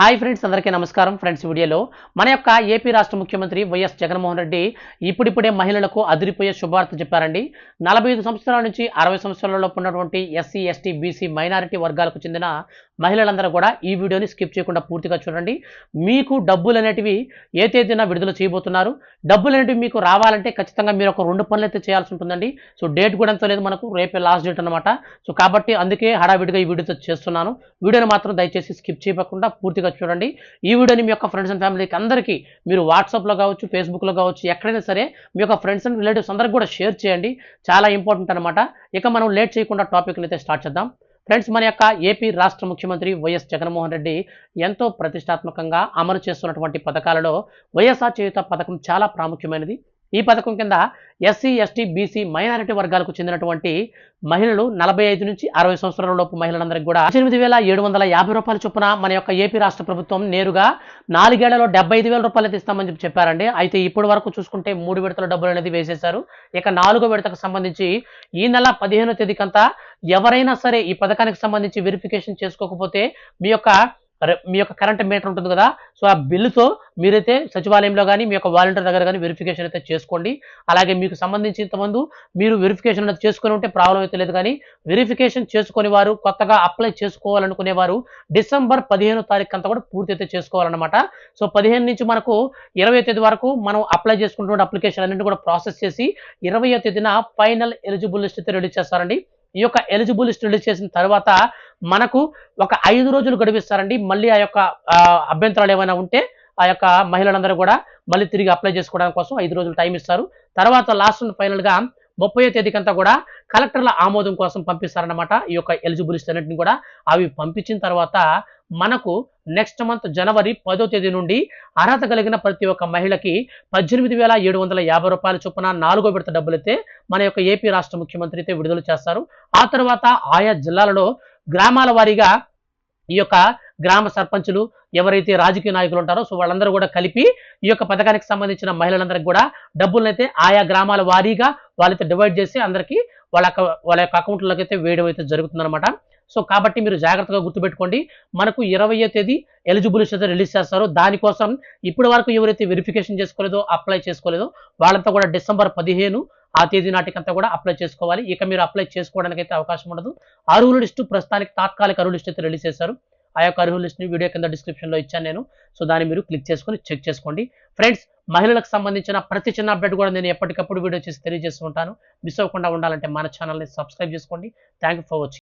Hi friends అందరికీ నమస్కారం. Friends వీడియోలో మన యొక్క ఏపీ రాష్ట్ర ముఖ్యమంత్రి వైఎస్ జగన్మోహన్ రెడ్డి ఇప్పుడిప్పుడే మహిళలకు అదిరిపోయే శుభార్త చెప్పారండి. నలభై ఐదు సంవత్సరాల నుంచి అరవై సంవత్సరాలలోపు ఉన్నటువంటి ఎస్సీ ఎస్టీ బీసీ మైనారిటీ వర్గాలకు చెందిన మహిళలందరూ కూడా ఈ వీడియోని స్కిప్ చేయకుండా పూర్తిగా చూడండి. మీకు డబ్బులు అనేటివి ఏ తేదీన విడుదల చేయబోతున్నారు? డబ్బులు అనేటివి మీకు రావాలంటే ఖచ్చితంగా మీరు ఒక రెండు పనులు అయితే చేయాల్సి ఉంటుందండి. సో డేట్ కూడా ఎంతో లేదు మనకు రేపే లాస్ట్ డేట్ అనమాట సో కాబట్టి అందుకే హడావిడిగా ఈ వీడియోతో చేస్తున్నాను. వీడియోని మాత్రం దయచేసి స్కిప్ చేయకుండా పూర్తిగా చూడండి. ఈ వీడియోని మీ యొక్క ఫ్రెండ్స్ అండ్ ఫ్యామిలీకి అందరికీ మీరు వాట్సాప్లో కావచ్చు ఫేస్బుక్లో కావచ్చు ఎక్కడైనా సరే మీ యొక్క ఫ్రెండ్స్ అండ్ రిలేటివ్స్ అందరికి కూడా షేర్ చేయండి. చాలా ఇంపార్టెంట్ అనమాట ఇక మనం లేట్ చేయకుండా టాపిక్ని అయితే స్టార్ట్ చేద్దాం. ఫ్రెండ్స్ మన యొక్క ఏపీ రాష్ట్ర ముఖ్యమంత్రి వైఎస్ జగన్మోహన్ రెడ్డి ఎంతో ప్రతిష్టాత్మకంగా అమలు చేస్తున్నటువంటి పథకాలలో వైఎస్ఆర్ చేయుత పథకం చాలా ప్రాముఖ్యమైనది. ఈ పథకం కింద ఎస్సీ ఎస్టీ బీసీ మైనారిటీ వర్గాలకు చెందినటువంటి మహిళలు నలభై ఐదు నుంచి అరవై సంవత్సరాల లోపు మహిళలందరికీ కూడా ఎనిమిది వేల ఏడు వందల యాభై రూపాయల చొప్పున మన యొక్క ఏపీ రాష్ట్ర ప్రభుత్వం నేరుగా నాలుగేళ్ళలో డెబ్బై ఐదు వేల రూపాయలు ఇస్తామని చెప్పి చెప్పారండి. అయితే ఇప్పటి వరకు చూసుకుంటే మూడు విడతల డబ్బులు అనేది వేసేశారు. ఇక నాలుగో విడతకు సంబంధించి ఈ నెల పదిహేనో తేదీకంతా ఎవరైనా సరే ఈ పథకానికి సంబంధించి వెరిఫికేషన్ చేసుకోకపోతే మీ యొక్క మీ యొక్క కరెంట్ మీటర్ ఉంటుంది కదా సో ఆ బిల్లుతో మీరైతే సచివాలయంలో కానీ మీ యొక్క వాలంటీర్ దగ్గర కానీ వెరిఫికేషన్ అయితే చేసుకోండి. అలాగే మీకు సంబంధించి ముందు మీరు వెరిఫికేషన్ అనేది చేసుకుని ఉంటే ప్రాబ్లం అయితే లేదు కానీ వెరిఫికేషన్ చేసుకుని వారు కొత్తగా అప్లై చేసుకోవాలనుకునే వారు డిసెంబర్ పదిహేనో తారీఖు అంతా కూడా పూర్తి అయితే చేసుకోవాలన్నమాట. సో పదిహేను నుంచి మనకు ఇరవై తేదీ వరకు మనం అప్లై చేసుకుంటున్న అప్లికేషన్ అన్నింటి కూడా ప్రాసెస్ చేసి ఇరవై తేదీన ఫైనల్ ఎలిజిబుల్ లిస్ట్ అయితే రిలీజ్ చేస్తారండి. ఈ యొక్క ఎలిజిబుల్ లిస్ట్ రిలీజ్ చేసిన తర్వాత మనకు ఒక ఐదు రోజులు గడిపిస్తారండి. మళ్ళీ ఆ యొక్క అభ్యంతరాలు ఏమైనా ఉంటే ఆ యొక్క మహిళలందరూ కూడా మళ్ళీ తిరిగి అప్లై చేసుకోవడానికి కోసం ఐదు రోజులు టైం ఇస్తారు. తర్వాత లాస్ట్ ఫైనల్గా ముప్పై తేదీకంతా కూడా కలెక్టర్ల ఆమోదం కోసం పంపిస్తారన్నమాట ఈ యొక్క ఎలిజిబుల్ లిస్ట్ అన్నింటిని కూడా. అవి పంపించిన తర్వాత మనకు నెక్స్ట్ మంత్ జనవరి పదో తేదీ నుండి అర్హత కలిగిన ప్రతి ఒక్క మహిళకి పద్దెనిమిది వేల ఏడు వందల యాభై రూపాయల చొప్పున నాలుగో విడత డబ్బులైతే మన యొక్క ఏపీ రాష్ట్ర ముఖ్యమంత్రి అయితే విడుదల చేస్తారు. ఆ తర్వాత ఆయా జిల్లాలలో గ్రామాల వారీగా ఈ యొక్క గ్రామ సర్పంచులు ఎవరైతే రాజకీయ నాయకులు ఉంటారో సో వాళ్ళందరూ కూడా కలిపి ఈ యొక్క పథకానికి సంబంధించిన మహిళలందరికీ కూడా డబ్బులనైతే ఆయా గ్రామాల వారీగా వాళ్ళైతే డివైడ్ చేసి అందరికీ వాళ్ళ వాళ్ళ యొక్క అకౌంట్లోకి అయితే వేయడం అయితే జరుగుతుందన్నమాట. సో కాబట్టి మీరు జాగ్రత్తగా గుర్తుపెట్టుకోండి. మనకు ఇరవయో తేదీ ఎలిజిబుల్ అయితే రిలీజ్ చేస్తారు. దానికోసం ఇప్పటి వరకు ఎవరైతే వెరిఫికేషన్ చేసుకోలేదో అప్లై చేసుకోలేదో వాళ్ళంతా కూడా డిసెంబర్ పదిహేను ఆ తేదీ నాటికంతా కూడా అప్లై చేసుకోవాలి. ఇక మీరు అప్లై చేసుకోవడానికి అయితే అవకాశం ఉండదు. అరువు లిస్టు ప్రస్తుతానికి తాత్కాలిక అరువు లిస్ట్ అయితే రిలీజ్ చేశారు. ఆ యొక్క అర్హుల లిస్ట్ని వీడియో కింద డిస్క్రిప్షన్లో ఇచ్చాను నేను. సో దాన్ని మీరు క్లిక్ చేసుకొని చెక్ చేసుకోండి. ఫ్రెండ్స్ మహిళలకు సంబంధించిన ప్రతి చిన్న అప్డేట్ కూడా నేను ఎప్పటికప్పుడు వీడియో చేసి తెలియజేస్తూ ఉంటాను. మిస్ అవ్వకుండా ఉండాలంటే మన ఛానల్ని సబ్స్క్రైబ్ చేసుకోండి. Thank you for watching.